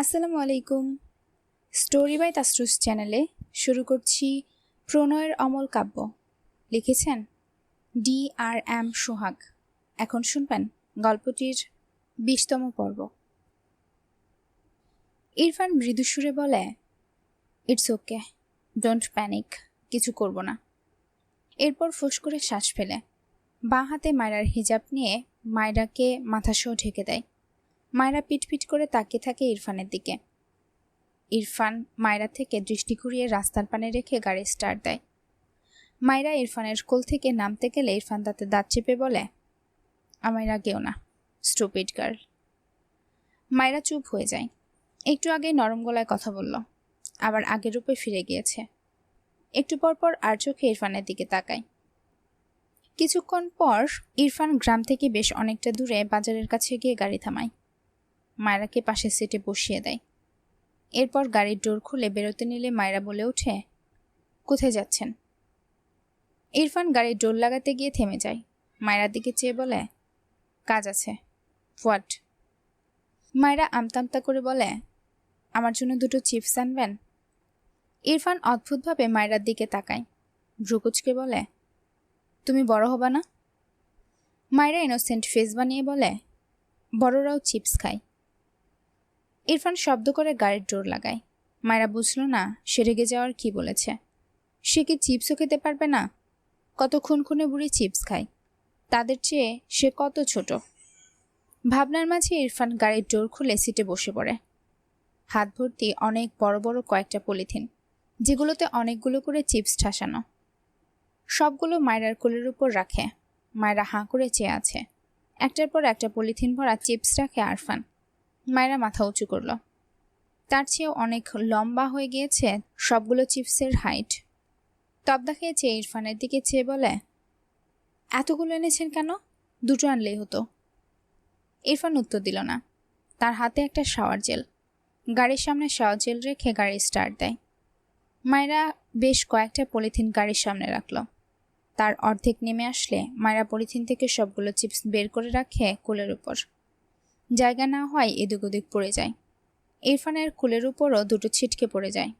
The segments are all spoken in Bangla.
আসসালামু আলাইকুম। স্টোরি বাই তাসরুস চ্যানেলে শুরু করছি প্রণয়ের অমল কাব্য। লিখেছেন ডি আর এম সোহাগ। এখন শুনবেন গল্পটির বিশতম পর্ব। ইরফান মৃদুসুরে বলে ইটস ওকে ডোন্ট প্যানিক কিছু করব না। এরপর ফুস করে শ্বাস ফেলে। বাঁ হাতে মায়রার হিজাব নিয়ে মায়রাকে মাথাসহ ঢেকে দেয়। মায়রা পিটপিট করে তাকিয়ে থাকে ইরফানের দিকে। ইরফান মায়রা থেকে দৃষ্টি ঘুরিয়ে রাস্তার পানে রেখে গাড়ি স্টার্ট দেয়। মায়রা ইরফানের কোল থেকে নামতে গেলে ইরফান তাতে দাঁত চেপে বলে, আমায় রাগেও না, স্টুপিড গার্ল। মায়রা চুপ হয়ে যায়। একটু আগে নরম গলায় কথা বলল, আবার আগের রূপে ফিরে গিয়েছে। একটু পর পর আর চোখে ইরফানের দিকে তাকায়। কিছুক্ষণ পর ইরফান গ্রাম থেকে বেশ অনেকটা দূরে বাজারের কাছে গিয়ে গাড়ি থামায়। মায়রাকে পাশের সিটে বসিয়ে দেয়। এরপর গাড়ির ডোর খুলে বেরোতে নিলে মায়রা বলে ওঠে, কোথায় যাচ্ছেন? ইরফান গাড়ির ডোর লাগাতে গিয়ে থেমে যায়। মায়রার দিকে চেয়ে বলে, কাজ আছে। হোয়াট? মায়রা আমতামতা করে বলে, আমার জন্য দুটো চিপস আনবেন? ইরফান অদ্ভুতভাবে মায়রার দিকে তাকায়। ভ্রুকুচকে বলে, তুমি বড় হবা না? মায়রা ইনোসেন্ট ফেস বানিয়ে বলে, বড়রাও চিপস খায়। ইরফান শব্দ করে গাড়ির ডোর লাগায়। মায়েরা বুঝলো, না, সে রেগে যাওয়ার কি বলেছে? সে কি চিপসও খেতে পারবে না? কত খুনখুনে বুড়ি চিপস খায়। তাদের চেয়ে সে কত ছোট? ভাবনার মাঝে ইরফান গাড়ির ডোর খুলে সিটে বসে পড়ে। হাত ভর্তি অনেক বড় বড় কয়েকটা পলিথিন, যেগুলোতে অনেকগুলো করে চিপস ঠাসানো। সবগুলো মায়রার কোলের উপর রাখে। মায়েরা হাঁ করে চেয়ে আছে। একটার পর একটা পলিথিন ভরা চিপস রাখে আরফান। মায়েরা মাথা উঁচু করল। তার চেয়েও অনেক লম্বা হয়ে গিয়েছে সবগুলো চিপসের হাইট। তবদা খেয়ে চেয়ে ইরফানের দিকে চেয়ে বলে, এতগুলো এনেছেন কেন? দুটো আনলেই হতো। ইরফান উত্তর দিল না। তার হাতে একটা শাওয়ার জেল। গাড়ির সামনে শাওয়ার জেল রেখে গাড়ি স্টার্ট দেয়। মায়েরা বেশ কয়েকটা পলিথিন গাড়ির সামনে রাখল। তার অর্ধেক নেমে আসলে মায়েরা পলিথিন থেকে সবগুলো চিপস বের করে রাখে কোলের উপর। জায়গা না হয় এদিক ওদিক পড়ে যায়। ইরফানের কুলের উপরও দুটো ছিটকে পড়ে যায়।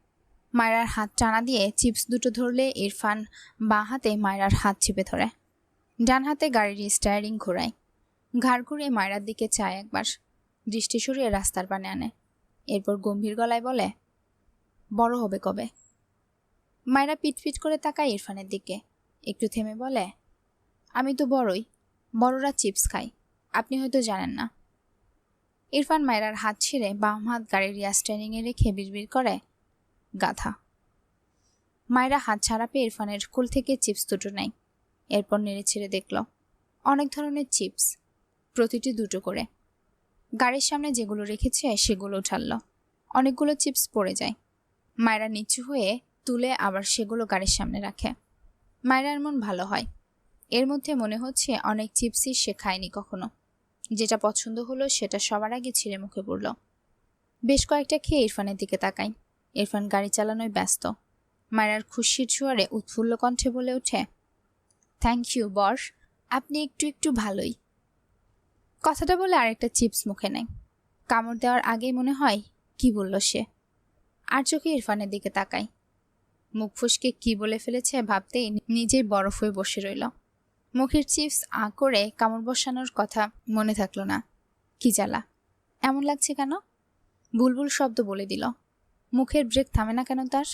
মায়রার হাত টানা দিয়ে চিপস দুটো ধরলে ইরফান বাঁ হাতে মায়রার হাত চেপে ধরে। ডান হাতে গাড়ির স্টায়ারিং ঘোরায়। ঘাড় ঘুরে মায়রার দিকে চায় একবার। দৃষ্টি সরিয়ে রাস্তার পানে আনে। এরপর গম্ভীর গলায় বলে, বড় হবে কবে? মায়রা পিটপিট করে তাকায় ইরফানের দিকে। একটু থেমে বলে, আমি তো বড়ই। বড়রা চিপস খাই আপনি হয়তো জানেন না। ইরফান মায়রার হাত ছেড়ে বাম হাত গাড়ির স্ট্যান্ডিংয়ে রেখে বিড়বিড় করে গাধা। মায়েরা হাত ছাড়া পেয়ে ইরফানের কুল থেকে চিপস দুটো নেয়। এরপর নেড়ে ছেড়ে দেখল, অনেক ধরনের চিপস, প্রতিটি দুটো করে। গাড়ির সামনে যেগুলো রেখেছে সেগুলো উঠাল। অনেকগুলো চিপস পড়ে যায়। মায়েরা নিচু হয়ে তুলে আবার সেগুলো গাড়ির সামনে রাখে। মায়েরার মন ভালো হয়। এর মধ্যে মনে হচ্ছে অনেক চিপসই সে খায়নি কখনো। যেটা পছন্দ হলো সেটা সবার আগে ছিঁড়ে মুখে পড়ল। বেশ কয়েকটা খেয়ে ইরফানের দিকে তাকাই। ইরফান গাড়ি চালানোয় ব্যস্ত। মায়ের খুশির জোয়ারে উৎফুল্ল কণ্ঠে বলে ওঠে থ্যাংক ইউ বস। আপনি একটু একটু ভালোই। কথাটা বলে আরেকটা চিপস মুখে নেয়। কামড় দেওয়ার আগেই মনে হয়, কি বলল সে? আর চোখে ইরফানের দিকে তাকাই। মুখ ফুসকে কি বলে ফেলেছে ভাবতেই নিজেই বরফ হয়ে বসে রইল। মুখের চিপস আ করে কামড় বসানোর কথা মনে থাকল না। কি জ্বালা? এমন লাগছে কেন? বুলবুল শব্দ বলে দিল। মুখের ব্রেক থামে না কেন তার?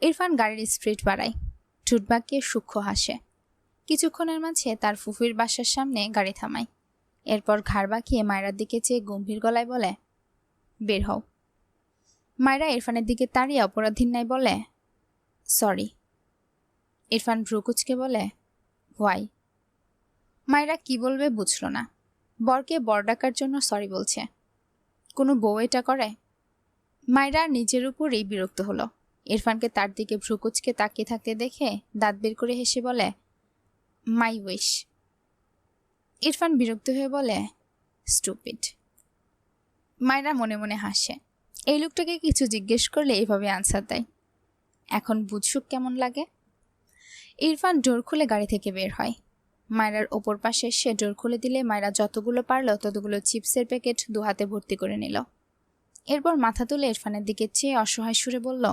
ইরফান গাড়ির স্পিড বাড়ায়। ঠুট বাঁকিয়ে সূক্ষ্ম হাসে। কিছুক্ষণের মাঝে তার ফুফির বাসার সামনে গাড়ি থামায়। এরপর ঘাড় বাঁকিয়ে মায়রার দিকে চেয়ে গম্ভীর গলায় বলে, বের হও। মায়রা ইরফানের দিকে তাড়িয়ে অপরাধীর নাই বলে, সরি। ইরফান ভ্রুকুচকে বলে হোয়াই। মায়েরা কি বলবে বুঝল না। বরকে বর ডাকার জন্য সরি বলছে। কোনো বউ এটা করে? মায়েরা নিজের উপরেই বিরক্ত হলো। ইরফানকে তার দিকে ভ্রুকুচকে তাকিয়ে থাকতে দেখে দাঁত বের করে হেসে বলে মাই উইশ ইরফান বিরক্ত হয়ে বলে স্টুপিড মায়েরা মনে মনে হাসে। এই লোকটাকে কিছু জিজ্ঞেস করলে এইভাবে আনসার দেয়। এখন বুঝুক কেমন লাগে। ইরফান ডোর খুলে গাড়ি থেকে বের হয়। মায়রার ওপর পাশে সে ডোর খুলে দিলে মায়রা যতগুলো পারল ততগুলো চিপসের প্যাকেট দু হাতে ভর্তি করে নিল। এরপর মাথা তুলে ইরফানের দিকে চেয়ে অসহায় সুরে বলল,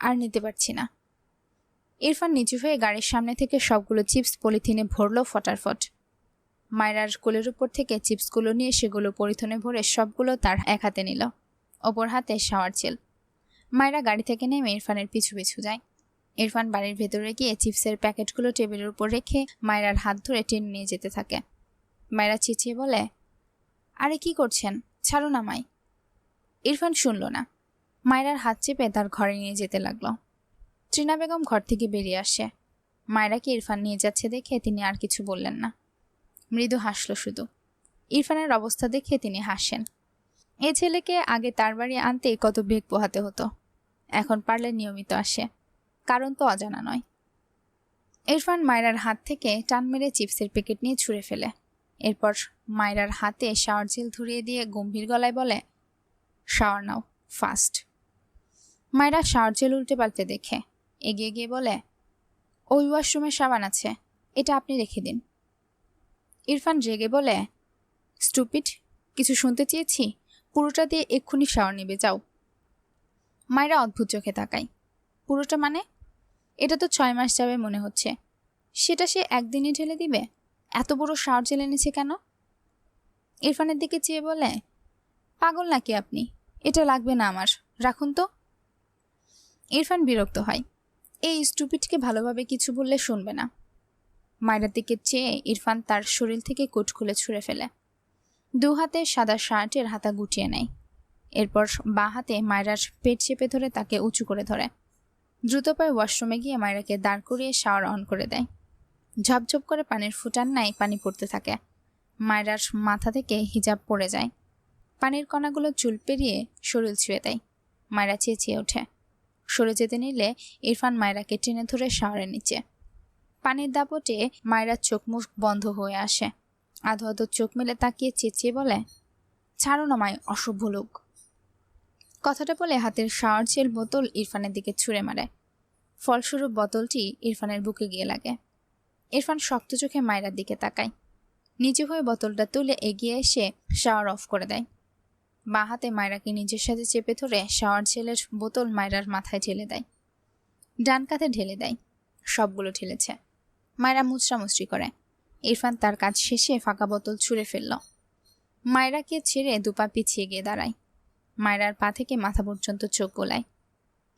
আর নিতে পারছি না। ইরফান নিচু হয়ে গাড়ির সামনে থেকে সবগুলো চিপস পলিথিনে ভরল ফটারফট মায়রার কোলের উপর থেকে চিপসগুলো নিয়ে সেগুলো পলিথিনে ভরে সবগুলো তার এক হাতে নিল। ওপর হাতে শাওয়ার জেল। মায়রা গাড়ি থেকে নেমে ইরফানের পিছু পিছু যায়। ইরফান বাড়ির ভেতরে গিয়ে চিপসের প্যাকেটগুলো টেবিলের উপর রেখে মায়রার হাত ধরে টেনে নিয়ে যেতে থাকে। মায়রা চেঁচিয়ে বলে, আরে কি করছেন? ছাড়ুন আমায় ইরফান শুনল না। মায়রার হাত চেপে তার ঘরে নিয়ে যেতে লাগল। ত্রিনা বেগম ঘর থেকে বেরিয়ে আসে। মায়রাকে ইরফান নিয়ে যাচ্ছে দেখে তিনি আর কিছু বললেন না। মৃদু হাসল শুধু। ইরফানের অবস্থা দেখে তিনি হাসেন। এ ছেলেকে আগে তার বাড়ি আনতে কত বেগ পোহাতে হতো। এখন পারলে নিয়মিত আসে। কারণ তো অজানা নয়। ইরফান মায়রার হাত থেকে টান মেরে চিপসের প্যাকেট নিয়ে ছুঁড়ে ফেলে। এরপর মায়রার হাতে শাওয়ার জেল ধরিয়ে দিয়ে গম্ভীর গলায় বলে, শাওয়ার নাও, ফাস্ট। মায়রা শাওয়ার জেল উল্টে পাল্টে দেখে, এগিয়ে গিয়ে বলে, ওই ওয়াশরুমে সাবান আছে, এটা আপনি রেখে দিন। ইরফান রেগে বলে, স্টুপিড, কিছু শুনতে চেয়েছি? পুরোটা দিয়ে এক্ষুনি শাওয়ার নেবে, যাও। মায়েরা অদ্ভুত চোখে তাকায়, পুরোটা মানে? এটা তো ছয় মাস যাবে মনে হচ্ছে। সেটা সে একদিনই ঢেলে দিবে? এত বড় শাওয়ার জেল এনেছে কেন? ইরফানের দিকে চেয়ে বলে, পাগল নাকি আপনি? এটা লাগবে না আমার। রাখুন তো। ইরফান বিরক্ত হয়। এই স্টুপিডকে ভালোভাবে কিছু বললে শুনবে না। মায়ের দিকে চেয়ে ইরফান তার শরীর থেকে কোট খুলে ছুঁড়ে ফেলে। দু হাতে সাদা শার্টের হাতা গুটিয়ে নেয়। এরপর বাঁ হাতে মায়রার পেট চেপে ধরে তাকে উঁচু করে ধরে। দ্রুত পায়ে ওয়াশরুমে গিয়ে মায়রাকে দাঁড় করিয়ে শাওয়ার অন করে দেয়। ঝপঝপ করে পানির ফুটান নাই পানি পড়তে থাকে। মায়রার মাথা থেকে হিজাব পড়ে যায়। পানির কণাগুলো চুল পেরিয়ে শরীর ছুঁয়ে দেয়। মায়রা চেঁচিয়ে ওঠে। সরে যেতে নিলে ইরফান মায়রাকে টেনে ধরে শাওয়ারের নিচে। পানির দাপটে মায়রার চোখ মুখ বন্ধ হয়ে আসে। আধো আধো চোখ মেলে তাকিয়ে চেঁচিয়ে বলে, ছাড়ো না মায় অসভ্য লোক। কথাটা বলে হাতের জেল বোতল ইরফানের দিকে ছুঁড়ে মারে। ফলস্বরূপ বোতলটি ইরফানের বুকে গিয়ে লাগে। ইরফান শক্ত চোখে মায়রার দিকে তাকায়। নিচু হয়ে বোতলটা তুলে এগিয়ে এসে শাওয়ার অফ করে দেয়। বাঁ হাতে মায়রাকে নিজের সাথে চেপে ধরে শাওয়ার জেলের বোতল মায়রার মাথায় ঢেলে দেয়। ডান কাঁধে ঢেলে দেয়। সবগুলো ঢেলেছে মায়রা মুচড়ামুচড়ি করে। ইরফান তার কাজ শেষে ফাঁকা বোতল ছুঁড়ে ফেলল। মায়রাকে ছেড়ে দুপা পিছিয়ে গিয়ে দাঁড়ায়। মায়রার পা থেকে মাথা পর্যন্ত চোখ গোলায়।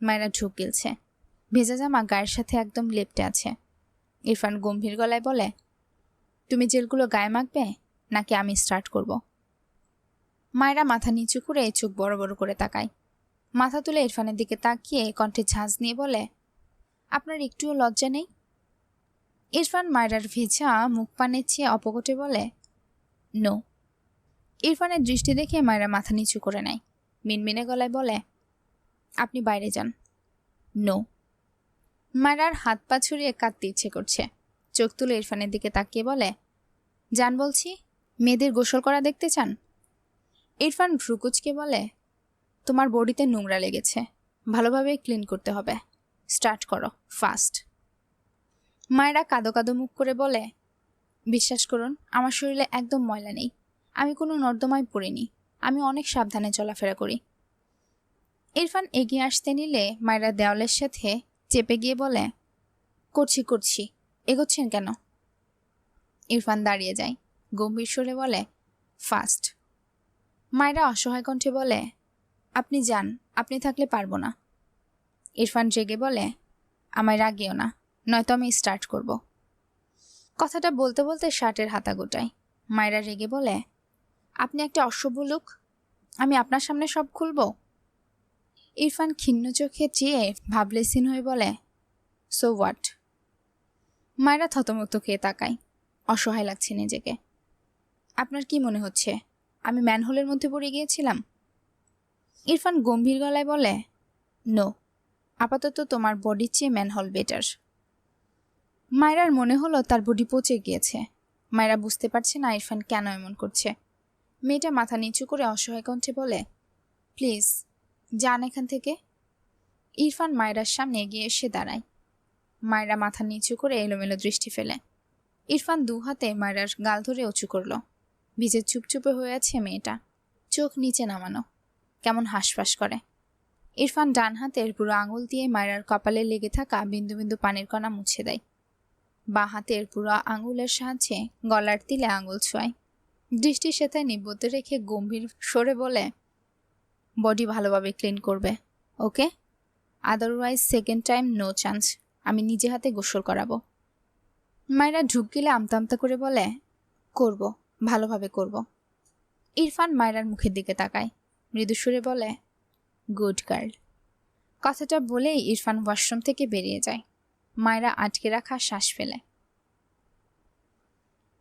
মায়রা ঢুক গিলছে। ভেজা জামা গায়ের সাথে একদম লেপটে আছে। ইরফান গম্ভীর গলায় বলে, তুমি জেলগুলো গায়ে মাখবে নাকি আমি স্টার্ট করব? মায়েরা মাথা নিচু করে চোখ বড় বড় করে তাকায়। মাথা তুলে ইরফানের দিকে তাকিয়ে কণ্ঠে ঝাঁজ নিয়ে বলে, আপনার একটুও লজ্জা নেই? ইরফান মায়রার ভেজা মুখ পানের চেয়ে অপকটে বলে নো ইরফানের দৃষ্টি দেখে মায়েরা মাথা নিচু করে নেয়। মিনমিনে গলায় বলে, আপনি বাইরে যান। নো। মায়েরার হাত পা ছুড়িয়ে কাঁদতে ইচ্ছে করছে। চোখ তুলে ইরফানের দিকে তাকিয়ে বলে যান বলছি, মেয়েদের গোসল করা দেখতে চান? ইরফান ভ্রুকুচকে বলে, তোমার বডিতে নোংরা লেগেছে, ভালোভাবে ক্লিন করতে হবে। স্টার্ট করো, ফাস্ট। মায়েরা কাদো কাদো মুখ করে বলে, বিশ্বাস করুন, আমার শরীরে একদম ময়লা নেই। আমি কোনো নর্দমায় পড়িনি। আমি অনেক সাবধানে চলাফেরা করি। ইরফান এগিয়ে আসতে নিলে মায়েরা দেওয়ালের সাথে চেপে গিয়ে বলে, করছি করছি, এগোচ্ছেন কেন? ইরফান দাঁড়িয়ে যায়, গম্ভীর সুরে বলে, ফাস্ট। মায়েরা অসহায় কণ্ঠে বলে, আপনি যান, আপনি থাকলে পারব না। ইরফান জেগে বলে, আমায় রাগিও না, নয়তো আমি স্টার্ট করব। কথাটা বলতে বলতে শার্টের হাতা গোটায়। মায়েরা রেগে বলে আপনি একটা অসভ্য লোক, আমি আপনার সামনে সব খুলব? ইরফান ক্ষিন্ন চোখে চেয়ে ভাবলেসিন হয়ে বলে সো হোয়াট মায়েরা থতমত খেয়ে তাকায়, অসহায় লাগছে নিজেকে। আপনার কি মনে হচ্ছে, আমি ম্যানহোলের মধ্যে পড়ে গিয়েছিলাম? ইরফান গম্ভীর গলায় বলে নো আপাতত তোমার বডির চেয়ে ম্যানহোল বেটার মায়রার মনে হলো তার বডি পচে গিয়েছে। মায়েরা বুঝতে পারছে না ইরফান কেন এমন করছে। মেয়েটা মাথা নিচু করে অসহায় কণ্ঠে বলে, প্লিজ, যান এখান থেকে। ইরফান মায়রার সামনে এগিয়ে এসে দাঁড়ায়। মায়রা মাথা নিচু করে এলোমেলো দৃষ্টি ফেলে। ইরফান দু হাতে মায়রার গাল ধরে উঁচু করল। ভিজে চুপচুপে হয়ে আছে মেয়েটা। চোখ নিচে নামানো। কেমন হাঁসফাঁস করে। ইরফান ডান হাতের পুরো আঙুল দিয়ে মায়রার কপালে লেগে থাকা বিন্দু বিন্দু পানির কণা মুছে দেয়। বাঁ হাতের পুরো আঙুলের সাহায্যে গলার তিলে আঙুল ছোঁয়। দৃষ্টি সেথায় নিবদ্ধ রেখে গম্ভীর সরে বলে বডি ভালোভাবে ক্লিন করবে, okay? Otherwise second time no chance আমি নিজে হাতে গোসল করাবো। মায়েরা ঢুক গেলে আমতা আমতা করে বলে, করব, ভালোভাবে করব। ইরফান মায়রার মুখের দিকে তাকায়, মৃদু সুরে বলে গুড গার্ল কথাটা বলেই ইরফান ওয়াশরুম থেকে বেরিয়ে যায়। মায়েরা আটকে রাখা শ্বাস ফেলে।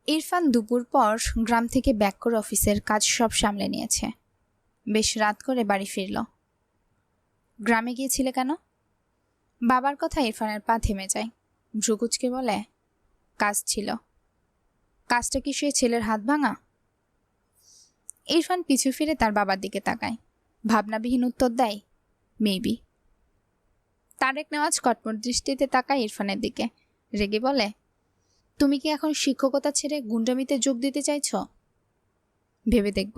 ইরফান দুপুর পর গ্রাম থেকে ব্যাক করে অফিসের কাজ সব সামলে নিয়েছে। বেশ রাত করে বাড়ি ফিরল। গ্রামে গিয়েছিলে কেন? বাবার কথা ইরফানের পা থেমে যায়। ভ্রুকুচকে বলে, কাজ ছিল। কাজটা কি সে ছেলের হাত ভাঙা? ইরফান পিছু ফিরে তার বাবার দিকে তাকায়। ভাবনাবিহীন উত্তর দেয়, মেবি। তারেক নেওয়াজ কটমট দৃষ্টিতে তাকায় ইরফানের দিকে। রেগে বলে তুমি কি এখন শিক্ষকতা ছেড়ে গুন্ডামিতে যোগ দিতে চাইছ? ভেবে দেখব।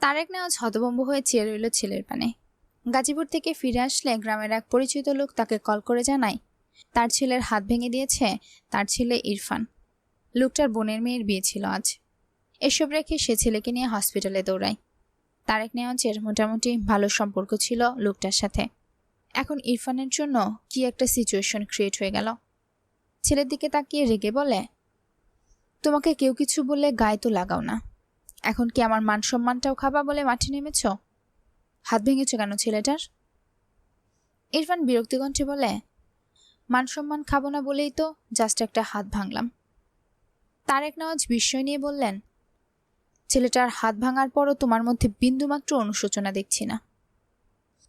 তারেক নেওয়াজ হতভম্ব হয়ে চেয়ে রইল ছেলের পানে। গাজীপুর থেকে ফিরে আসলে গ্রামের এক পরিচিত লোক তাকে কল করে জানায়, তার ছেলের হাত ভেঙে দিয়েছে তার ছেলে ইরফান। লোকটার বোনের মেয়ের বিয়ে ছিল আজ। এসব রেখে সে ছেলেকে নিয়ে হসপিটালে দৌড়ায়। তারেক নেওয়াজের মোটামুটি ভালো সম্পর্ক ছিল লোকটার সাথে। এখন ইরফানের জন্য কি একটা সিচুয়েশন ক্রিয়েট হয়ে গেল? ছেলের দিকে তাকিয়ে রেগে বলে, তোমাকে কেউ কিছু বললে গায়ে তো লাগাও না। এখন কি আমার মান সম্মানটাও খাবা বলে মাঠে নেমেছ? হাত ভেঙেছ কেন ছেলেটার? ইরফান বিরক্তিকণ্ঠে বলে, মান সম্মান খাব না বলেই তো জাস্ট একটা হাত ভাঙলাম। তারেক নওয়াজ বিস্ময় নিয়ে বললেন, ছেলেটার হাত ভাঙার পরও তোমার মধ্যে বিন্দুমাত্র অনুশোচনা দেখছি না।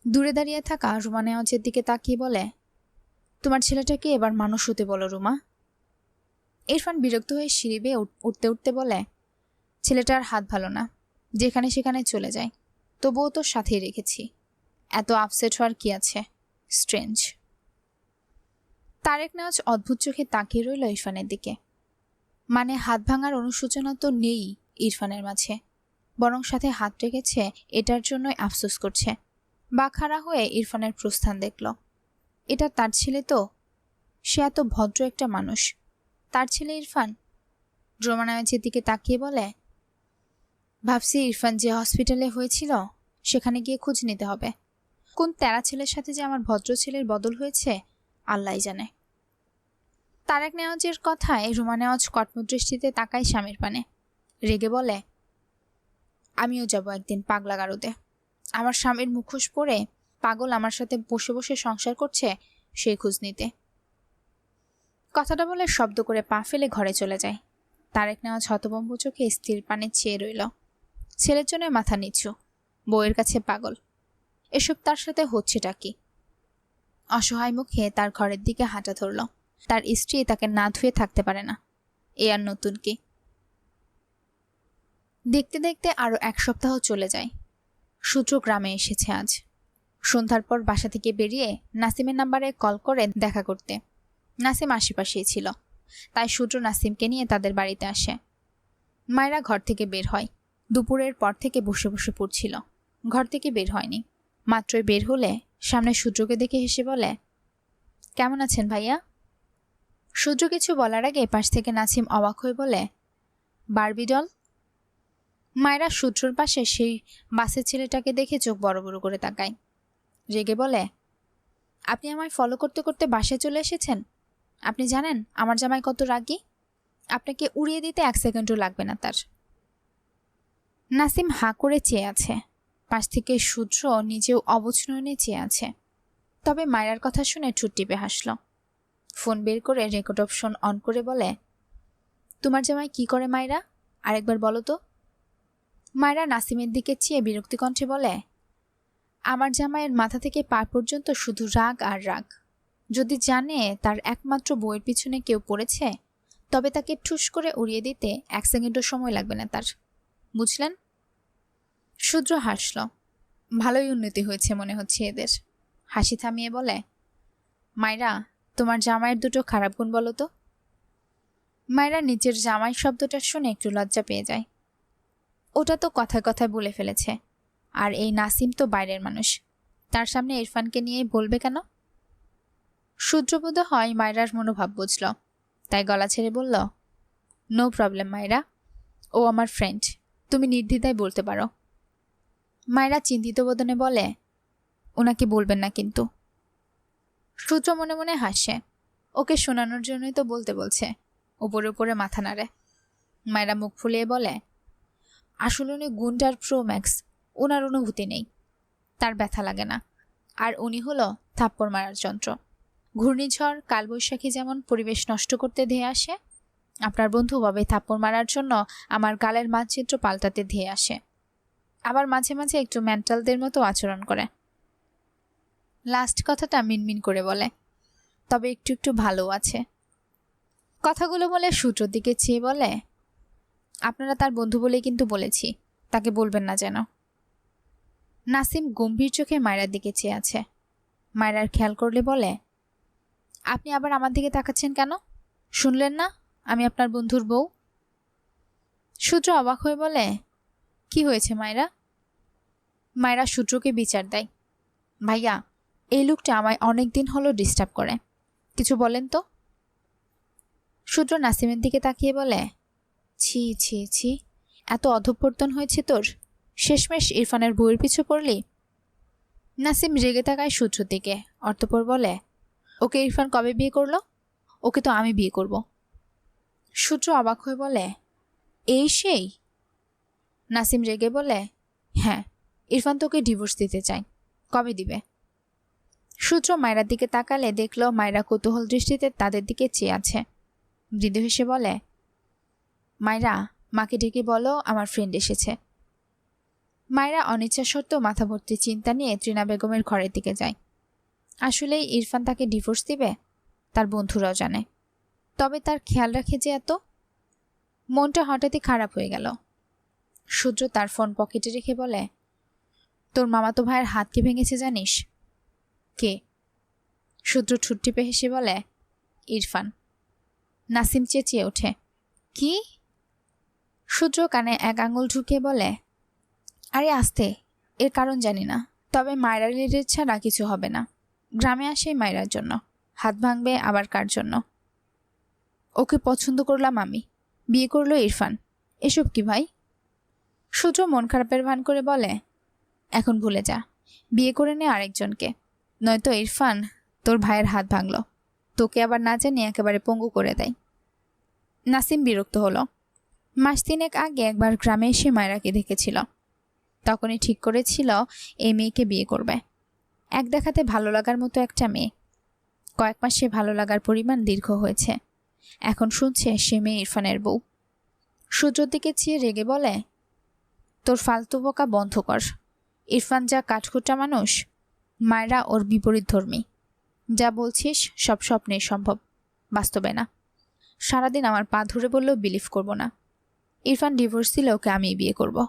দূরে দাঁড়িয়ে থাকা রুমা নেওয়াজের দিকে তাকিয়ে বলে তোমার ছেলেটাকে এবার মানুষ হতে বলো, রুমা। ইরফান বিরক্ত হয়ে সিঁড়ি বেয়ে উঠ- উঠতে উঠতে বলে, ছেলেটার হাত ভালো না। যেখানে সেখানে চলে যায়। তবুও তোর সাথেই রেখেছি। এত আপসেট হওয়ার কি আছে? স্ট্রেঞ্জ। তারেক নেওয়াজ অদ্ভুত চোখে তাকিয়ে রইল ইরফানের দিকে। মানে হাত ভাঙার অনুশোচনা তো নেই ইরফানের মাঝে। বরং সাথে হাত রেখেছে, এটার জন্যই আফসোস করছে। বা খাড়া হয়ে ইরফানের প্রস্থান দেখল। এটা তার ছেলে তো? সে এত ভদ্র একটা মানুষ। তার ছেলে ইরফান? ড্রোমানায়াজের দিকে তাকিয়ে বলে, ভাবছি ইরফান যে হসপিটালে হয়েছিল, সেখানে গিয়ে খোঁজ নিতে হবে। কোন তেরা ছেলের সাথে যে আমার ভদ্র ছেলের বদল হয়েছে আল্লাহ জানে। তারেক নেওয়াজের কথায় রুমা নেওয়াজ কটমট দৃষ্টিতে তাকায় স্বামীর পানে। রেগে বলে, আমিও যাব একদিন পাগলা গারদে। আমার স্বামীর মুখোশ পরে পাগল আমার সাথে বসে বসে সংসার করছে সেই খোঁজ নিতে। কথাটা বলে শব্দ করে পা ফেলে ঘরে চলে যায়। তারেক নেওয়া হতবম্ব চোখে স্থির পানে চেয়ে রইল। ছেলের জন্য মাথা নিচু, বউয়ের কাছে পাগল। এসব তার সাথে হচ্ছেটা কি? অসহায় মুখে তার ঘরের দিকে হাঁটা ধরল। তার স্ত্রী তাকে না ধুয়ে থাকতে পারে না। এ আর নতুন কি? দেখতে দেখতে আরও এক সপ্তাহ চলে যায়। সূত্র গ্রামে এসেছে আজ। সন্ধ্যার পর বাসা থেকে বেরিয়ে নাসিমের নাম্বারে কল করে দেখা করতে। নাসিম আশেপাশেই ছিল। তাই সূত্র নাসিমকে নিয়ে তাদের বাড়িতে আসে। মায়েরা ঘর থেকে বের হয়। দুপুরের পর থেকে বসে বসে পড়ছিল। ঘর থেকে বের হয়নি। মাত্রই বের হলে সামনে সূর্যকে দেখে হেসে বলে, কেমন আছেন ভাইয়া? সূর্য কিছু বলার আগে পাশ থেকে নাসিম অবাক হয়ে বলে, বারবি ডল? মায়েরা সূত্রর পাশে সেই বাসের ছেলেটাকে দেখে চোখ বড় বড় করে তাকায়। রেগে বলে, আপনি আমায় ফলো করতে করতে বাসায় চলে এসেছেন? আপনি জানেন আমার জামাই কত রাগী? আপনাকে উড়িয়ে দিতে এক সেকেন্ডও লাগবে না তার। নাসিম হাঁ করে চেয়ে আছে। পাশ থেকে সূত্র নিজেও অবুঝ নয়নে চেয়ে আছে। তবে মায়েরার কথা শুনে ঠুট টিপে হাসল। ফোন বের করে রেকর্ড অপশন অন করে বলে, তোমার জামাই কি করে মায়রা? আরেকবার বলো তো। মায়েরা নাসিমের দিকে চেয়ে বিরক্তি কণ্ঠে বলে আমার জামাইয়ের মাথা থেকে পা পর্যন্ত শুধু রাগ আর রাগ। যদি জানে তার একমাত্র বইয়ের পিছনে কেউ পড়েছে, তবে তাকে ঠুস করে উড়িয়ে দিতে এক সেকেন্ডও সময় লাগবে না তার। বুঝলেন? শূদ্র হাসল। ভালোই উন্নতি হয়েছে মনে হচ্ছে এদের। হাসি থামিয়ে বলে মায়েরা তোমার জামাইয়ের দুটো খারাপ গুণ বলো তো? মায়েরা নিজের জামাই শব্দটা শুনে একটু লজ্জা পেয়ে যায়। ওটা তো কথায় কথায় বলে ফেলেছে। আর এই নাসিম তো বাইরের মানুষ। তার সামনে ইরফানকে নিয়ে বলবে কেন? সূত্রবোধ হয় মায়রার মনোভাব বুঝল। তাই গলা ছেড়ে বলল নো প্রবলেম মায়রা। ও আমার ফ্রেন্ড তুমি নির্দ্বিধায় বলতে পারো। মায়রা চিন্তিত বদনে বলে, ওনাকে বলবেন না কিন্তু। সূত্র মনে মনে হাসে। ওকে শোনানোর জন্যই তো বলতে বলছে, উপরে উপরে মাথা নাড়ে। মায়েরা মুখ ফুলিয়ে বলে, আসলে উনি গুন্ডার প্রো ম্যাক্স ওনার অনুভূতি নেই। তার ব্যথা লাগে না। আর উনি হলো থাপ্পড় মারার যন্ত্র। ঘূর্ণিঝড়, কালবৈশাখী যেমন পরিবেশ নষ্ট করতে ধেয়ে আসে, আপনার বন্ধু ভাবে থাপ্পড় মারার জন্য আমার গালের মানচিত্র পাল্টাতে ধেয়ে আসে। আবার মাঝে মাঝে একটু মেন্টালদের মতো আচরণ করে। লাস্ট কথাটা মিনমিন করে বলে, তবে একটু একটু ভালো আছে। কথাগুলো বলে সূত্রর দিকে চেয়ে বলে, আপনারা তার বন্ধু বলেই কিন্তু বলেছি, তাকে বলবেন না যেন। নাসিম গম্ভীর চোখে মায়েরার দিকে চেয়ে আছে। মায়েরার খেয়াল করলে বলে, আপনি আবার আমার দিকে তাকাচ্ছেন কেন? শুনলেন না? আমি আপনার বন্ধুর বউ? সূত্র অবাক হয়ে বলে, কি হয়েছে মায়েরা? মায়েরা সূত্রকে বিচার দেয়, ভাইয়া, এই লোকটা আমায় অনেক দিন হলো ডিস্টার্ব করে। কিছু বলেন তো? সূত্র নাসিমের দিকে তাকিয়ে বলে, ছি ছি ছি, এত অধঃপর্তন হয়েছে তোর? শেষমেশ ইরফানের বউয়ের পিছু পড়লি? নাসিম রেগে থাকায় সূত্র দিকে। অর্থপর বলে, ওকে ইরফান কবে বিয়ে করল? ওকে তো আমি বিয়ে করব। সূত্র অবাক হয়ে বলে, এই সেই? নাসিম রেগে বলে হ্যাঁ ইরফান তোকে ডিভোর্স দিতে চাই কবে দিবে? সূত্র মায়েরার দিকে তাকালে দেখল মায়েরা কৌতূহল দৃষ্টিতে তাদের দিকে চেয়ে আছে। মৃদু হেসে বলে, মায়েরা, মাকে ডেকে বলো আমার ফ্রেন্ড এসেছে। মায়েরা অনিচ্ছা সত্ত্বেও মাথা ভর্তি চিন্তা নিয়ে ত্রিনা বেগমের ঘরের দিকে যায়। আসলেই ইরফান তাকে ডিভোর্স দিবে? তার বন্ধুরাও জানে। তবে তার খেয়াল রাখে যে এত? মনটা হঠাৎই খারাপ হয়ে গেল। সূর্য তার ফোন পকেটে রেখে বলে, তোর মামাতো ভাইয়ের হাত কি ভেঙেছে জানিস? কে? সূত্র ছুট্টি পেয়ে হেসে বলে, ইরফান। নাসিম চেঁচিয়ে ওঠে, কি? সূত্র কানে এক আঙুল ঢুকে বলে আরে আসতে, এর কারণ জানি না, তবে মায়েরার লিডের ছাড়া কিছু হবে না। গ্রামে আসে মায়েরার জন্য, হাত ভাঙবে আবার কার জন্য? ওকে পছন্দ করলাম আমি, বিয়ে করল ইরফান। এসব কি ভাই? সূত্র মন খারাপের ভান করে বলে, এখন ভুলে যা, বিয়ে করে নে আরেকজনকে। নয়তো ইরফান তোর ভাইয়ের হাত ভাঙল, তোকে আবার না জানি একেবারে পঙ্গু করে দেয়। নাসিম বিরক্ত হলো। মাস তিনেক আগে একবার গ্রামে এসে মায়েরাকে দেখেছিল। তখনই ঠিক করেছিল, এই মেয়েকে বিয়ে করবে। এক দেখাতে ভালো লাগার মতো একটা মেয়ে। কয়েক মাসে ভালো লাগার পরিমাণ দীর্ঘ হয়েছে। এখন শুনছে সে মেয়ে ইরফানের বউ। সূর্যর দিকে চেয়ে রেগে বলে, তোর ফালতু বোকা বন্ধ কর। ইরফান যা কাঠখুট্টা মানুষ, মায়েরা ওর বিপরীত ধর্মী। যা বলছিস সব স্বপ্নে সম্ভব, বাস্তবে না। সারাদিন আমার পা ধরে বললেও বিলিভ করব না। ইরফান ডিভোর্স দিলে ওকে আমি বিয়ে করব।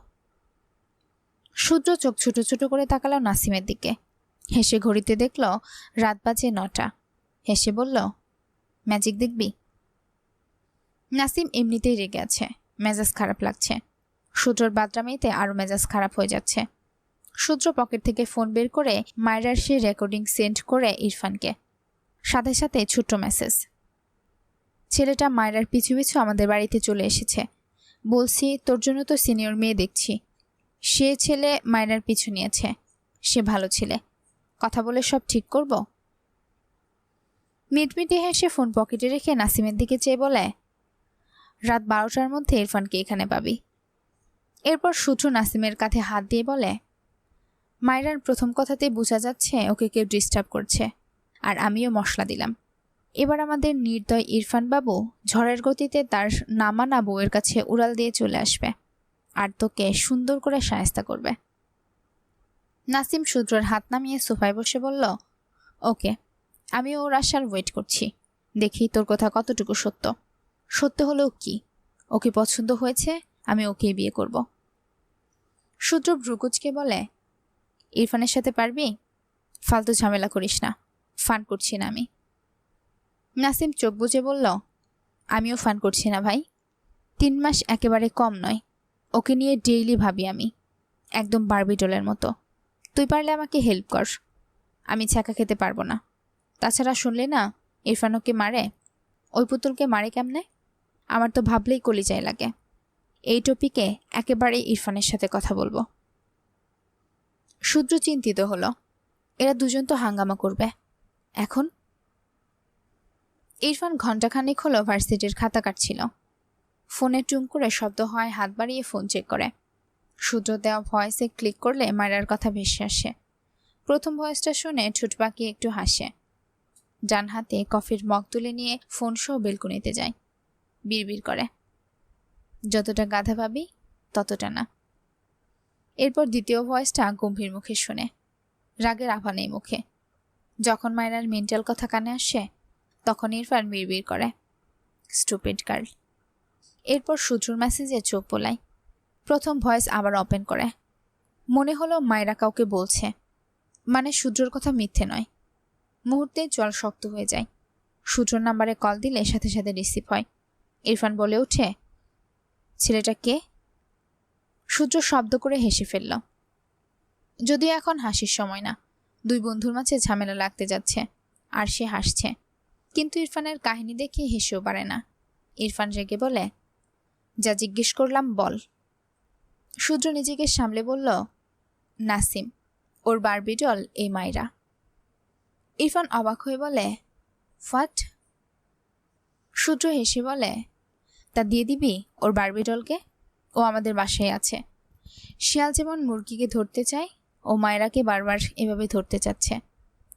সূর্য চোখ ছোট ছোট করে তাকালো নাসিমের দিকে। হেসে ঘড়িতে দেখল, রাত বাজে নটা। হেসে বলল, ম্যাজিক দেখবি? নাসিম এমনিতেই রেগে আছে। মেজাজ খারাপ লাগছে। সূত্রর বাদরামিতে আরও মেজাজ খারাপ হয়ে যাচ্ছে। সূত্র পকেট থেকে ফোন বের করে মায়েরার সে রেকর্ডিং সেন্ড করে ইরফানকে। সাথে সাথে ছোট্ট মেসেজ। ছেলেটা মায়েরার পিছু পিছু আমাদের বাড়িতে চলে এসেছে। বলছি, তোর জন্য তো সিনিয়র মেয়ে দেখছি। সে ছেলে মায়েরার পিছু নিয়েছে। সে ভালো ছেলে। কথা বলে সব ঠিক করব? মিটমিটে হেসে ফোন পকেটে রেখে নাসিমের দিকে চেয়ে বলে, রাত বারোটার মধ্যে ইরফানকে এখানে পাবি। এরপর সূত্র নাসিমের কাঁধে হাত দিয়ে বলে, মায়েরার প্রথম কথাতেই বোঝা যাচ্ছে ওকে কেউ ডিস্টার্ব করছে, আর আমিও মশলা দিলাম। এবার আমাদের নির্দয় ইরফান বাবু ঝড়ের গতিতে তার নামানা বউয়ের কাছে উড়াল দিয়ে চলে আসবে। আর তোকে সুন্দর করে সায়স্তা করবে। নাসিম সূত্রের হাত নামিয়ে সোফায় বসে বলল, ওকে, আমি ওর আসার ওয়েট করছি। দেখি তোর কথা কতটুকু সত্য। সত্য হলেও কি? ওকে পছন্দ হয়েছে, আমি ওকে বিয়ে করব। সূত্র ভ্রুকুচকে বলে, ইরফানের সাথে পারবি? ফালতু ঝামেলা করিস না। ফান করছি না আমি। নাসিম চোখ বুঝে বলল, আমিও ফান করছি না ভাই। তিন মাস একেবারে কম নয়। ওকে নিয়ে ডেইলি ভাবি আমি। একদম বারবিডলের মতো। তুই পারলে আমাকে হেল্প কর। আমি ছ্যাঁকা খেতে পারব না। তাছাড়া শুনলে না, ইরফান ওকে মারে? ওই পুতুলকে মারে কেমনে? আমার তো ভাবলেই কলিজায় লাগে। এই টপিকে একেবারে ইরফানের সাথে কথা বলব। শূদ্র চিন্তিত হলো। এরা দুজন তো হাঙ্গামা করবে। এখন? ইরফান ঘণ্টাখানেক হলো ভার্সিটির খাতা কাটছিল। ফোনে টুম করে শব্দ হয়, হাত বাড়িয়ে ফোন চেক করে। সূত্র দেওয়া ভয়েসে ক্লিক করলে মায়েরার কথা ভেসে আসে। প্রথম ভয়েসটা শুনে ঠুট একটু হাসে। ডান হাতে কফির মগ তুলে নিয়ে ফোন সহ বেলকুনিতে যায়। বিড়বিড় করে। যতটা গাধা ভাবি, ততটা না। এরপর দ্বিতীয় ভয়েসটা গম্ভীর মুখে শুনে। রাগের আভা নেই মুখে। যখন মায়েরার মেন্টাল কথা কানে আসে, তখন ইরফান বিড়বিড় করে। Stupid girl. এরপর সূত্রর মেসেজে চোখ বোলায় প্রথম ভয়েস আবার ওপেন করে। মনে হলো মায়েরা কাউকে বলছে। মানে সূর্যর কথা মিথ্যে নয়। মুহূর্তে জল শক্ত হয়ে যায়। সূর্যর নাম্বারে কল দিলে সাথে সাথে রিসিভ হয়। ইরফান বলে ওঠে, ছেলেটা কে? সূর্য শব্দ করে হেসে ফেলল, যদিও এখন হাসির সময় না। দুই বন্ধুর মাঝে ঝামেলা লাগতে যাচ্ছে, আর সে হাসছে। কিন্তু ইরফানের কাহিনী দেখে হেসেও পারে না। ইরফান রেগে বলে যা জিজ্ঞেস করলাম বল। সূর্য নিজেকে সামলে বলল, নাসিম, ওর বারবিডল এই মাইরা। ইরফান অবাক হয়ে বলে ফাট সূর্য হেসে বলে, তা দিয়ে দিবি ওর বারবিডলকে ও আমাদের বাসায় আছে। শিয়াল যেমন মুরগিকে ধরতে চায়, ও মায়েরাকে বারবার এভাবে ধরতে চাচ্ছে।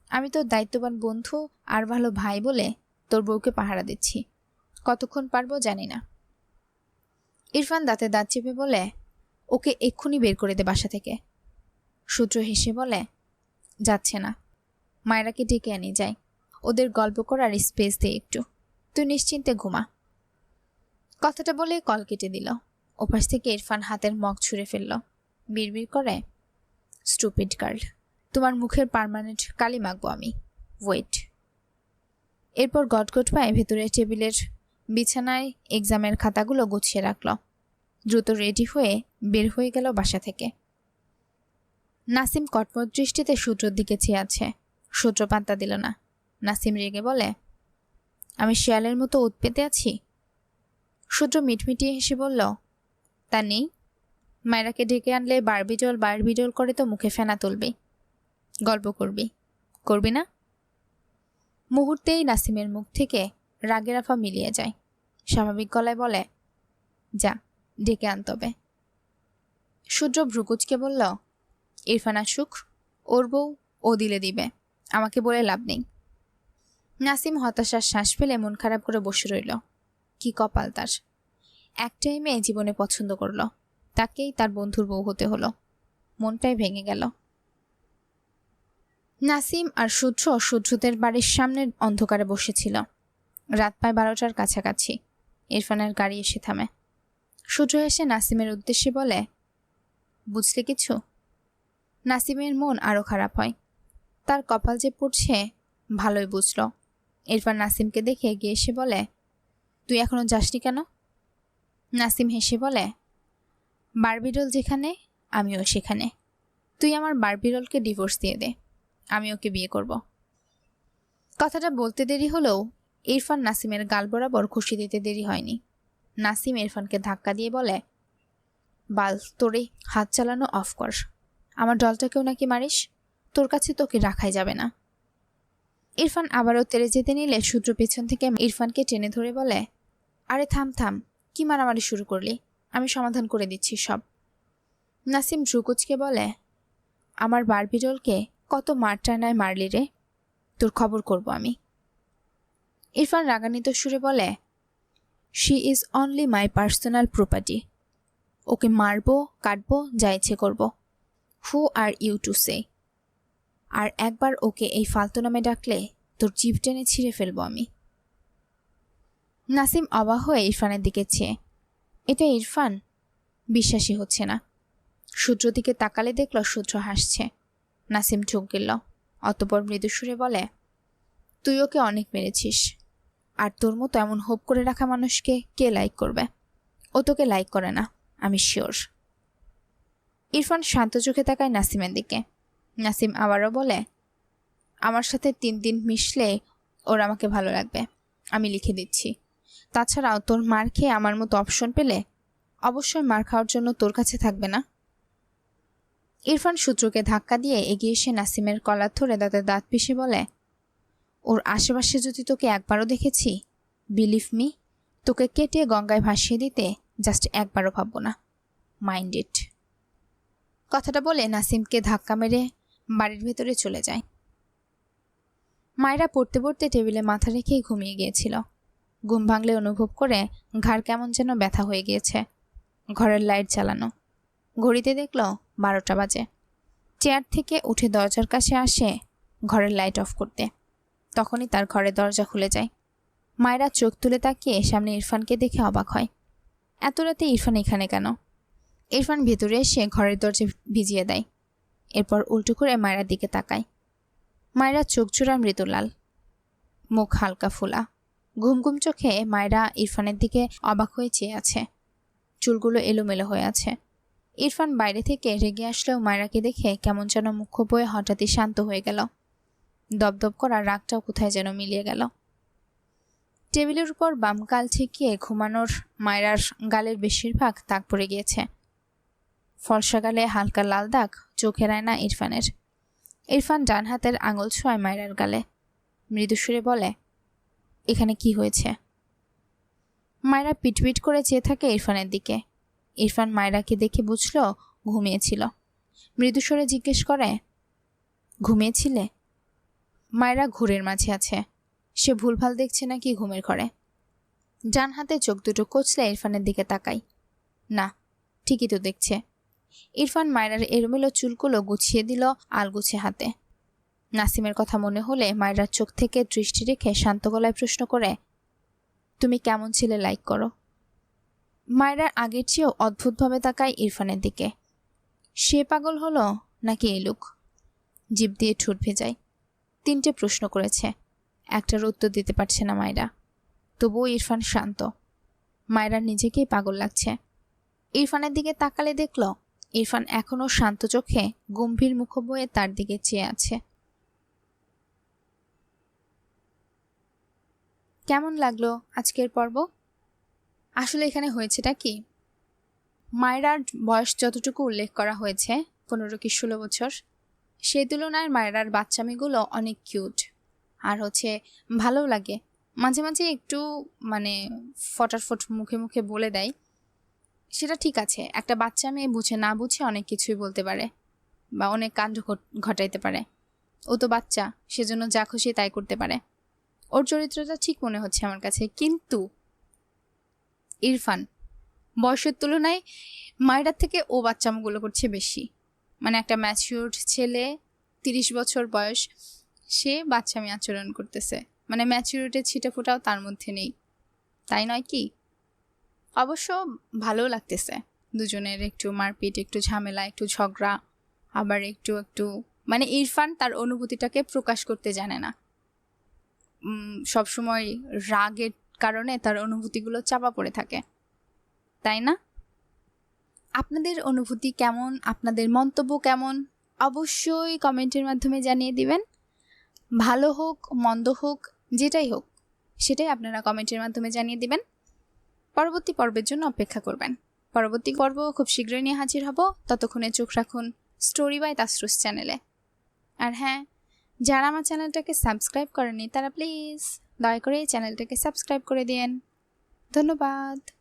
আমি তোর দায়িত্ববান বন্ধু আর ভালো ভাই বলে তোর বউকে পাহারা দিচ্ছি। কতক্ষণ পারব জানি না। ইরফান দাঁতে দাঁত চেপে বলে, ওকে এক্ষুনি বের করে দে বাসা থেকে। সূত্র হেসে বলে, যাচ্ছে না। মায়েরাকে ডেকে আনি যায় ওদের গল্প করার স্পেস দে একটু। তুই নিশ্চিন্তে ঘুমা। কথাটা বলে কল কেটে দিল। ওপাশ থেকে ইরফান হাতের মগ ছুঁড়ে ফেলল। বিড়বিড় করে, স্টুপিড গার্ল, তোমার মুখের পার্মানেন্ট কালি মাখবো আমি। ওয়েট। এরপর গটগট পায়ে ভেতরে টেবিলের বিছানায় এক্সামের খাতাগুলো গুছিয়ে রাখল। দ্রুত রেডি হয়ে বের হয়ে গেল বাসা থেকে। নাসিম কটমট দৃষ্টিতে সূত্রর দিকে চেয়ে আছে। সূত্র পাত্তা দিল না। নাসিম রেগে বলে, আমি শিয়ালের মতো উৎ পেতে আছি? সূত্র মিটমিটিয়ে হেসে বলল, তা নেই। মায়েরাকে ডেকে আনলে বারবিজল বারবিজল করে তো মুখে ফেনা তুলবি। গল্প করবি। করবি না? মুহূর্তেই নাসিমের মুখ থেকে রাগের আফা মিলিয়ে যায়। স্বাভাবিক গলায় বলে, যা, ডেকে আনতে হবে সূর্য ভ্রুকুচকে বলল, ইরফান আসুক, ওর বউ ও দিলে দিবে, আমাকে বলে লাভ নেই। নাসিম হতাশার শ্বাস ফেলে মন খারাপ করে বসে রইল। কি কপাল তার! একটাই মেয়ে জীবনে পছন্দ করল, তাকেই তার বন্ধুর বউ হতে হলো। মনটাই ভেঙে গেল। নাসিম আর সূর্য সূর্যদের বাড়ির সামনের অন্ধকারে বসেছিল। রাত প্রায় বারোটার কাছাকাছি। ইরফানের গাড়ি এসে থামে। সূর্য এসে নাসিমের উদ্দেশ্যে বলে, বুঝলে কিছু? নাসিমের মন আরও খারাপ হয়। তার কপাল যে পড়ছে, ভালোই বুঝল। ইরফান নাসিমকে দেখে এগিয়ে এসে বলে, তুই এখনও যাসনি কেন? নাসিম হেসে বলে বারবিডল যেখানে, আমিও সেখানে। তুই আমার বারবিডলকে ডিভোর্স দিয়ে দে। আমি ওকে বিয়ে করব। কথাটা বলতে দেরি হলেও ইরফান নাসিমের গাল বরাবর খুশি দিতে দেরি হয়নি। নাসিম ইরফানকে ধাক্কা দিয়ে বলে, বাল, তোরে হাত চালানো অফ কর। আমার ডলটাকেও নাকি মারিস? তোর কাছে তোকে রাখাই যাবে না। ইরফান আবারও তেরে যেতে নিলে সূত্র পেছন থেকে ইরফানকে টেনে ধরে বলে, আরে থাম থাম, কি মারামারি শুরু করলি? আমি সমাধান করে দিচ্ছি সব। নাসিম ভ্রুকুচকে বলে, আমার বারবিডলকে কত মারটানায় মারলি রে? তোর খবর করব আমি। ইরফান রাগান্বিত সুরে বলে she is only my personal property ওকে মারবো, কাটবো, যা ইচ্ছে করব। হু আর ইউ টু সে আর একবার ওকে এই ফালতু নামে ডাকলে তোর জিভ টেনে ছিঁড়ে ফেলব আমি। নাসিম অবাক হয়ে ইরফানের দিকে চেয়ে, এটা ইরফান? বিশ্বাসই হচ্ছে না। সূত্র দিকে তাকালে দেখল সূত্র হাসছে। নাসিম ঠুক গেল অতপর মৃদু সুরে বলে, তুই ওকে অনেক মেরেছিস। আর তোর মতো এমন হোপ করে রাখা মানুষকে কে লাইক করবে? ও তোকে লাইক করে না, আমি শিওর ইরফান শান্ত চোখে তাকায় নাসিমের দিকে। নাসিম আবারও বলে, আমার সাথে তিন দিন মিশলে ওর আমাকে ভালো লাগবে, আমি লিখে দিচ্ছি। তাছাড়াও তোর মার খেয়ে আমার মতো অপশন পেলে অবশ্যই মার খাওয়ার জন্য তোর কাছে থাকবে না? ইরফান সূত্রকে ধাক্কা দিয়ে এগিয়ে এসে নাসিমের কলার ধরে দাঁতে দাঁত পিষে বলে ওর আশেপাশে যদি তোকে একবারও দেখেছি বিলিভ মি তোকে কেটে গঙ্গায় ভাসিয়ে দিতে জাস্ট একবারও ভাববো না। মাইন্ড ইট কথাটা বলে নাসিমকে ধাক্কা মেরে বাড়ির ভেতরে চলে যায়। মায়েরা পড়তে পড়তে টেবিলে মাথা রেখেই ঘুমিয়ে গিয়েছিল। ঘুম ভাঙলে অনুভব করে ঘাড় কেমন যেন ব্যথা হয়ে গিয়েছে। ঘরের লাইট চালানো ঘড়িতে দেখল বারোটা বাজে। চেয়ার থেকে উঠে দরজার কাছে আসে ঘরের লাইট অফ করতে। তখনই তার ঘরের দরজা খুলে যায়। মায়েরা চোখ তুলে তাকিয়ে সামনে ইরফানকে দেখে অবাক হয়। এত রাতে ইরফান এখানে কেন? ইরফান ভেতরে এসে ঘরের দরজা ভিজিয়ে দেয়। এরপর উল্টো করে মায়েরার দিকে তাকায়। মায়েরা চোখ জোড়া মৃদুলাল। মুখ হালকা ফোলা। ঘুম ঘুম চোখে মায়েরা ইরফানের দিকে অবাক হয়ে চেয়ে আছে। চুলগুলো এলোমেলো হয়ে আছে। ইরফান বাইরে থেকে রেগে আসলেও মায়েরাকে দেখে কেমন যেন মুখ্য বয়ে হঠাৎই শান্ত হয়ে গেল। দপদপ করা রাগটাও কোথায় যেন মিলিয়ে গেল। টেবিলের উপর বাম গাল ঠেকিয়ে ঘুমানোর মায়রার গালের বেশিরভাগ দাগ পড়ে গিয়েছে। ফর্সা গালে হালকা লাল দাগ, চোখের আয়না ইরফানের। ইরফান ডান হাতের আঙুল ছোঁয় মায়রার গালে। মৃদু সুরে বলে, এখানে কি হয়েছে? মায়রা পিটপিট করে চেয়ে থাকে ইরফানের দিকে। ইরফান মায়রাকে দেখে বুঝল, ঘুমিয়েছিল। মৃদু স্বরে জিজ্ঞেস করে, ঘুমিয়েছিলে? মায়েরা ঘুরের মাঝে আছে। সে ভুলভাল দেখছে না কি ঘুমের ঘরে। ডান হাতে চোখ দুটো কচলে ইরফানের দিকে তাকাই। না, ঠিকই তো দেখছে। ইরফান মায়রার এলোমেলো চুলগুলো গুছিয়ে দিল আলগুছে হাতে। নাসিমের কথা মনে হলে মায়রার চোখ থেকে দৃষ্টি রেখে শান্ত গলায় প্রশ্ন করে, তুমি কেমন ছিলে লাইক করো? মায়রার আগের চেয়েও অদ্ভুতভাবে তাকায় ইরফানের দিকে। সে পাগল হলো নাকি এই লোক? জিভ দিয়ে ঠুট ভেজায়। তিনটে প্রশ্ন করেছে। একটার উত্তর দিতে পারছে না মায়রা। তবুও ইরফান শান্ত। মায়রার নিজেকেই পাগল লাগছে। ইরফানের দিকে তাকালে দেখল, ইরফান এখনও শান্ত চোখে গম্ভীর মুখ বয়ে তার দিকে চেয়ে আছে। কেমন লাগল আজকের পর্ব? আসলে এখানে হয়েছেটা কি? মায়রার বয়স যতটুকু উল্লেখ করা হয়েছে, পনেরো কি ষোলো বছর সেই তুলনায় মায়রার বাচ্চামিগুলো অনেক কিউট। আর হচ্ছে ভালো লাগে। মাঝে মাঝে একটু মানে ফটাফট মুখে মুখে বলে দেয়, সেটা ঠিক আছে। একটা বাচ্চা মেয়ে বুঝে না বুঝে অনেক কিছুই বলতে পারে বা অনেক কাণ্ড ঘটাইতে পারে। ও তো বাচ্চা, সেজন্য যা খুশি তাই করতে পারে। ওর চরিত্রটা ঠিক মনে হচ্ছে আমার কাছে। কিন্তু ইরফান, বয়সের তুলনায় মায়েরার থেকে ও বাচ্চামগুলো করছে বেশি। মানে একটা ম্যাচিউরড ছেলে, তিরিশ বছর বয়স, সে বাচ্চামি আচরণ করতেছে। মানে ম্যাচিউরিটির ছিটে ফোটাও তার মধ্যে নেই। তাই নয় কি? অবশ্য ভালো লাগতেছে। দুজনের একটু মারপিট, একটু ঝামেলা, একটু ঝগড়া, আবার একটু একটু মানে ইরফান তার অনুভূতিটাকে প্রকাশ করতে জানে না। সবসময় রাগের কারণে তার অনুভূতিগুলো চাপা পড়ে থাকে। তাই না? আপনাদের অনুভূতি কেমন? আপনাদের মন্তব্য কেমন? অবশ্যই কমেন্টের মাধ্যমে জানিয়ে দিবেন। ভালো হোক, মন্দ হোক, যেটাই হোক, সেটাই আপনারা কমেন্টের মাধ্যমে জানিয়ে দিবেন। পরবর্তী পর্বের জন্য অপেক্ষা করবেন। পরবর্তী পর্ব খুব শীঘ্রই নিয়ে হাজির হব। ততক্ষণে চোখ রাখুন স্টোরি বাই তাসরুস চ্যানেলে আর হ্যাঁ যারা আমার চ্যানেলটাকে সাবস্ক্রাইব করেনি তারা প্লিজ দয়া করে চ্যানেলটাকে সাবস্ক্রাইব করে দিন ধন্যবাদ।